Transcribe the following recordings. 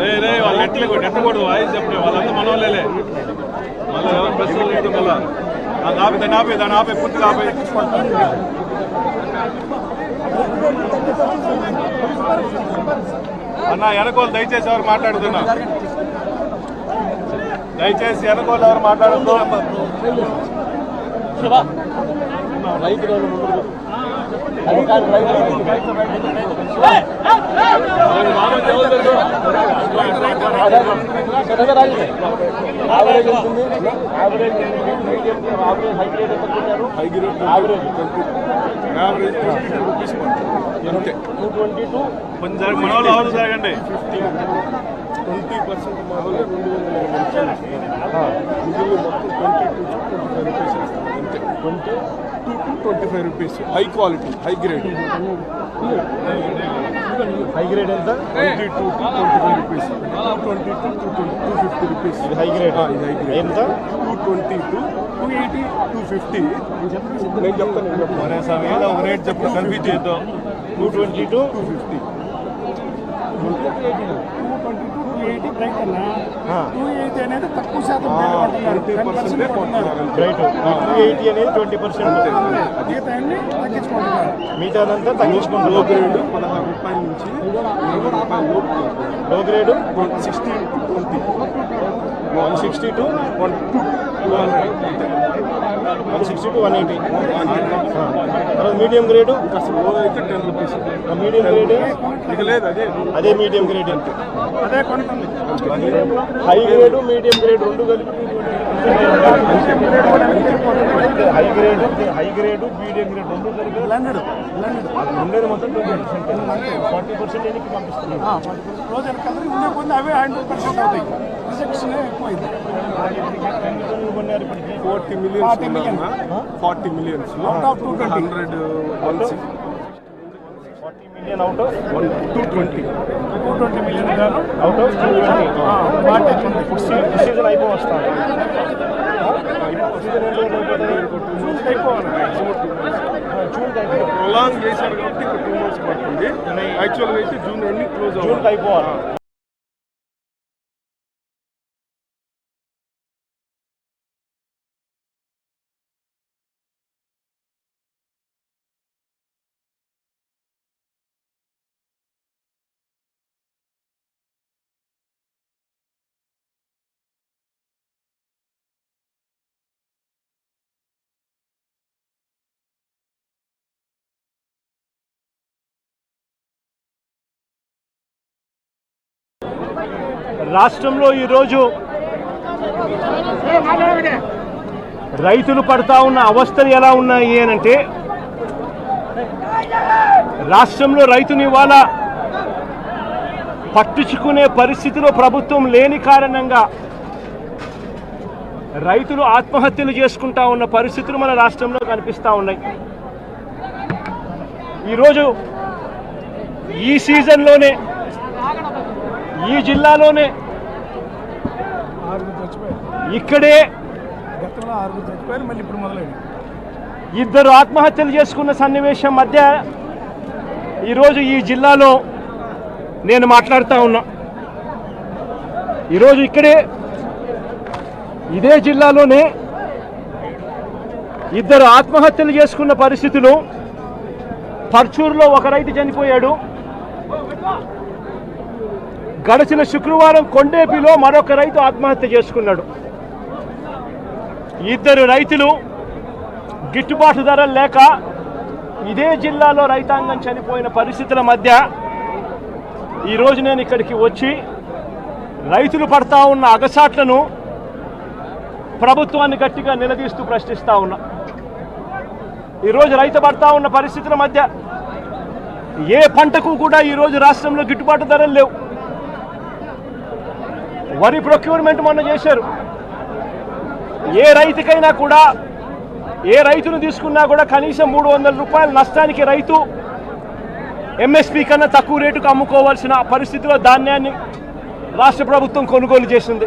రే రే వాళ్ళు ఎట్లే ఎట్టకూడదు వాయిస్ చెప్పే వాళ్ళంతా మనోళ్ళే మళ్ళీ ఎవరు లేదు మళ్ళా. దాన్ని ఆపి దాన్ని ఆపి దాన్ని ఆపి పూర్తిగా ఆపి. అన్న వెనకోళ్ళు దయచేసి ఎవరు మాట్లాడుతున్నా? దయచేసి వెనకోళ్ళు ఎవరు మాట్లాడద్దు అంతే కొంచెం మన వాళ్ళు ఎవరు జరగండి ట్వంటీ పర్సెంట్ మామూలు రెండు వందల మిగిలిన మొత్తం twenty two twenty five rupees అంతే twenty two to twenty five rupees high quality high grade high grade ఎంత? Twenty two to twenty five rupees twenty two to twenty two fifty rupees ఇది high grade ఇది high grade ఎంత? Two twenty to two eighty two fifty నేను చెప్తాను నేను చెప్తాను ఏదో ఒక రేట్ చెప్పు కన్ఫ్యూజ్ చేద్దాం. Two twenty to two fifty two twenty to two eighty అన్న? టూ ఎయిటీ అనేది తక్కువ శాతం ఎయిటీ అనేది ట్వంటీ పర్సెంట్ మిగతా అన్ని తగ్గించుకుంటున్నారు మిగతాదంతా లో తగ్గించుకుంటారు గ్రేడ్ పదహారు రూపాయల నుంచి ఇరవై రూపాయల లోపు low grade? Sixty to twenty. One sixty to one two. One sixty to one eighty. తర్వాత మీడియం గ్రేడు? అసలు లో అయితే టెన్ రూపీస్. Medium grade? ఇక లేదు అదే. అదే మీడియం గ్రేడ్ అదే కొనుక్కుంది. హై గ్రేడ్ మీడియం గ్రేడ్ రెండు కలిపి high grade high grade medium grade రెండు కలిపి ఉండేది మొత్తం ట్వంటీ పర్సెంట్ ఫార్టీ పర్సెంట్ ఎన్నికి పంపిస్తున్నాం రోజు ఉండే కొన్ని అవే హండ్రెడ్ పర్సెంట్ అవుతాయి. రిజెక్షన్ ఎక్కువైంది. Forty millions forty millions Out of 220. Hundred one forty million out of two twenty two twenty million గాను అవుట్ ఆఫ్ టూ ట్వంటీ ఇప్పుడు సీజన్ అయిపో వస్తాను సీజన్ అయిపోవాలి జూన్ అయిపోవాలి ప్రొలాంగ్ చేశారు కాబట్టి ఇక్కడ టూ మంత్స్ పడుతుంది యాక్చువల్గా అయితే జూన్ ఎన్ని క్లోజ్ జూన్ అవ్వాలి అయిపోవాలి రాష్ట్రంలో ఈరోజు రైతులు పడతా ఉన్న అవస్థలు ఎలా ఉన్నాయి అని అంటే రాష్ట్రంలో రైతుని ఇవాళ పట్టించుకునే పరిస్థితిలో ప్రభుత్వం లేని కారణంగా రైతులు ఆత్మహత్యలు చేసుకుంటా ఉన్న పరిస్థితులు మన రాష్ట్రంలో కనిపిస్తూ ఉన్నాయి. ఈరోజు ఈ సీజన్లోనే ఈ జిల్లాలోనే ఇక్కడే గతంలో ఆరుగురు చచ్చిపోయారు మళ్ళీ ఇప్పుడు మొదలైంది ఇద్దరు ఆత్మహత్యలు చేసుకున్న సన్నివేశం మధ్య ఈరోజు ఈ జిల్లాలో నేను మాట్లాడుతూ ఉన్నా. ఈరోజు ఇక్కడే ఇదే జిల్లాలోనే ఇద్దరు ఆత్మహత్యలు చేసుకున్న పరిస్థితులు పర్చూరులో ఒక రైతు చనిపోయాడు. గడిచిన శుక్రవారం కొండేపిలో మరొక రైతు ఆత్మహత్య చేసుకున్నాడు. ఇద్దరు రైతులు గిట్టుబాటు ధరలు లేక ఇదే జిల్లాలో రైతాంగం చనిపోయిన పరిస్థితుల మధ్య ఈరోజు నేను ఇక్కడికి వచ్చి రైతులు పడతా ఉన్న అగసాట్లను ప్రభుత్వాన్ని గట్టిగా నిలదీస్తూ ప్రశ్నిస్తూ ఉన్నా. ఈరోజు రైతు పడతా ఉన్న పరిస్థితుల మధ్య ఏ పంటకు కూడా ఈరోజు రాష్ట్రంలో గిట్టుబాటు ధరలు లేవు. వరి ప్రొక్యూర్మెంట్ మొన్న చేశారు. ఏ రైతుకైనా కూడా ఏ రైతును తీసుకున్నా కూడా కనీసం మూడు వందల రూపాయల నష్టానికి రైతు ఎంఎస్పి కన్నా తక్కువ రేటుకు అమ్ముకోవాల్సిన పరిస్థితిలో ధాన్యాన్ని రాష్ట్ర ప్రభుత్వం కొనుగోలు చేసింది.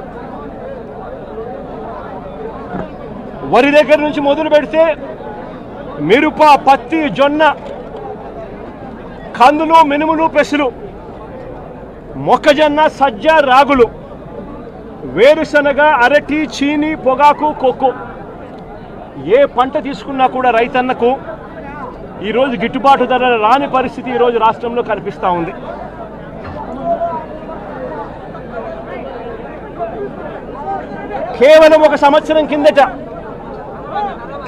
వరి దగ్గర నుంచి మొదలు పెడితే మిరప పత్తి జొన్న కందులు మినుములు పెసులు మొక్కజొన్న సజ్జ రాగులు వేరుశనగ అరటి చీని పొగాకు కొక్కు ఏ పంట తీసుకున్నా కూడా రైతన్నకు ఈరోజు గిట్టుబాటు ధర రాని పరిస్థితి ఈరోజు రాష్ట్రంలో కనిపిస్తూ ఉంది. కేవలం ఒక సంవత్సరం కిందట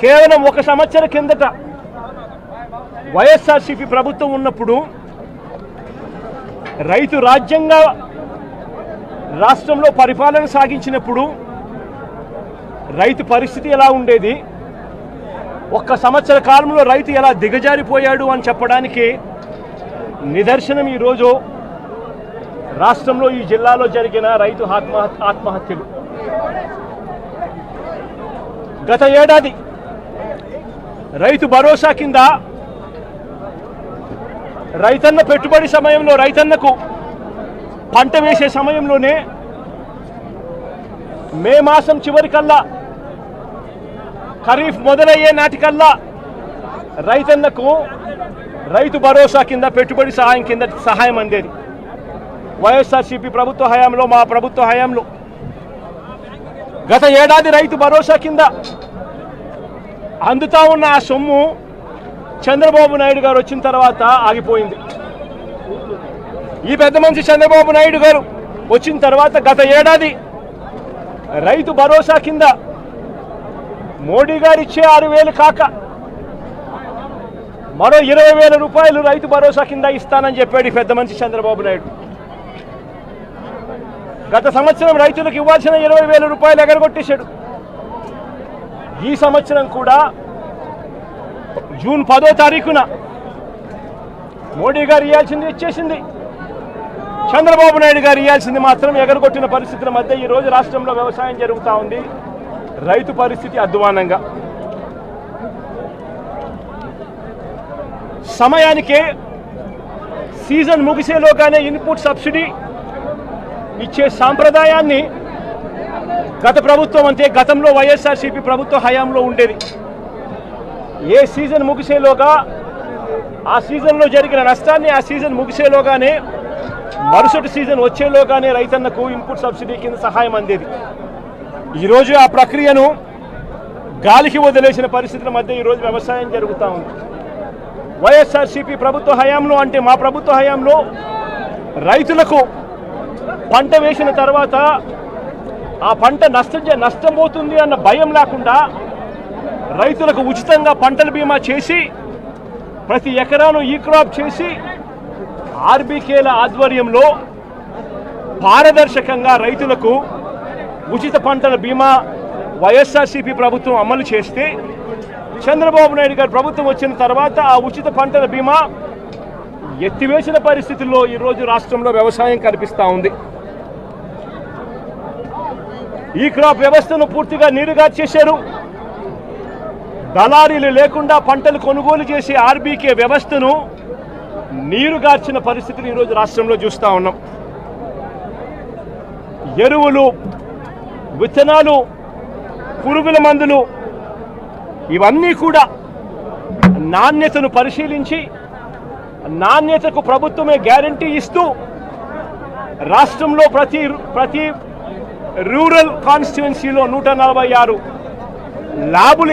కేవలం ఒక సంవత్సరం కిందట వైఎస్ఆర్సీపీ ప్రభుత్వం ఉన్నప్పుడు రైతు రాజ్యంగా రాష్ట్రంలో పరిపాలన సాగించినప్పుడు రైతు పరిస్థితి ఎలా ఉండేది? ఒక్క సంవత్సర కాలంలో రైతు ఎలా దిగజారిపోయాడు అని చెప్పడానికి నిదర్శనం ఈరోజు రాష్ట్రంలో ఈ జిల్లాలో జరిగిన రైతు ఆత్మహత్య ఆత్మహత్యలు. గత ఏడాది రైతు భరోసా కింద రైతన్న పెట్టుబడి సమయంలో రైతన్నకు పంట వేసే సమయంలోనే మే మాసం చివరికల్లా ఖరీఫ్ మొదలయ్యే నాటికల్లా రైతన్నకు రైతు భరోసా కింద పెట్టుబడి సహాయం కింద సహాయం అందేది. వైఎస్ఆర్సీపీ ప్రభుత్వ హయాంలో మా ప్రభుత్వ హయాంలో గత ఏడాది రైతు భరోసా కింద అందుతా ఉన్న ఆ సొమ్ము చంద్రబాబు నాయుడు గారు వచ్చిన తర్వాత ఆగిపోయింది. ఈ పెద్ద మనిషి చంద్రబాబు నాయుడు గారు వచ్చిన తర్వాత గత ఏడాది రైతు భరోసా కింద మోడీ గారు ఇచ్చే ఆరు వేలు కాక మరో ఇరవై వేల రూపాయలు రైతు భరోసా కింద ఇస్తానని చెప్పాడు ఈ పెద్ద మనిషి చంద్రబాబు నాయుడు. గత సంవత్సరం రైతులకు ఇవ్వాల్సిన ఇరవై వేల రూపాయలు ఎగరగొట్టేశాడు. ఈ సంవత్సరం కూడా జూన్ పదో తారీఖున మోడీ గారు ఇవ్వాల్సింది ఇచ్చేసింది. చంద్రబాబు నాయుడు గారు ఇవ్వాల్సింది మాత్రం ఎగరగొట్టిన పరిస్థితుల మధ్య ఈ రోజు రాష్ట్రంలో వ్యవసాయం జరుగుతూ ఉంది. రైతు పరిస్థితి అధ్వానంగా సమయానికే సీజన్ ముగిసేలోగానే ఇన్పుట్ సబ్సిడీ ఇచ్చే సాంప్రదాయాన్ని గత ప్రభుత్వం అంటే గతంలో వైఎస్ఆర్సీపీ ప్రభుత్వ హయాంలో ఉండేది. ఏ సీజన్ ముగిసేలోగా ఆ సీజన్లో జరిగిన నష్టాన్ని ఆ సీజన్ ముగిసేలోగానే మరుసటి సీజన్ వచ్చేలోగానే రైతన్నకు ఇన్పుట్ సబ్సిడీ కింద సహాయం అందేది. ఈరోజు ఆ ప్రక్రియను గాలికి వదిలేసిన పరిస్థితుల మధ్య ఈరోజు వ్యవసాయం జరుగుతూ ఉంది. వైఎస్ఆర్సీపీ ప్రభుత్వ హయాంలో అంటే మా ప్రభుత్వ హయాంలో రైతులకు పంట వేసిన తర్వాత ఆ పంట నష్టం నష్టపోతుంది నష్టం అన్న భయం లేకుండా రైతులకు ఉచితంగా పంటల బీమా చేసి ప్రతి ఎకరాను ఈ క్రాప్ చేసి ఆర్బీకేల ఆధ్వర్యంలో పారదర్శకంగా రైతులకు ఉచిత పంటల బీమా వైఎస్ఆర్సీపీ ప్రభుత్వం అమలు చేస్తే చంద్రబాబు నాయుడు గారి ప్రభుత్వం వచ్చిన తర్వాత ఆ ఉచిత పంటల బీమా ఎత్తివేసిన పరిస్థితుల్లో ఈరోజు రాష్ట్రంలో వ్యవసాయం కనిపిస్తూ ఉంది. ఈ క్రాప్ వ్యవస్థను పూర్తిగా నీరుగా చేశారు. దళారీలు లేకుండా పంటలు కొనుగోలు చేసే ఆర్బీకే వ్యవస్థను నీరుగార్చిన పరిస్థితులు ఈరోజు రాష్ట్రంలో చూస్తూ ఉన్నాం. ఎరువులు విత్తనాలు పురుగుల మందులు ఇవన్నీ కూడా నాణ్యతను పరిశీలించి నాణ్యతకు ప్రభుత్వమే గ్యారంటీ ఇస్తూ రాష్ట్రంలో ప్రతి ప్రతి రూరల్ కాన్స్టిట్యువెన్సీలో నూట నలభై ఆరు ల్యాబులు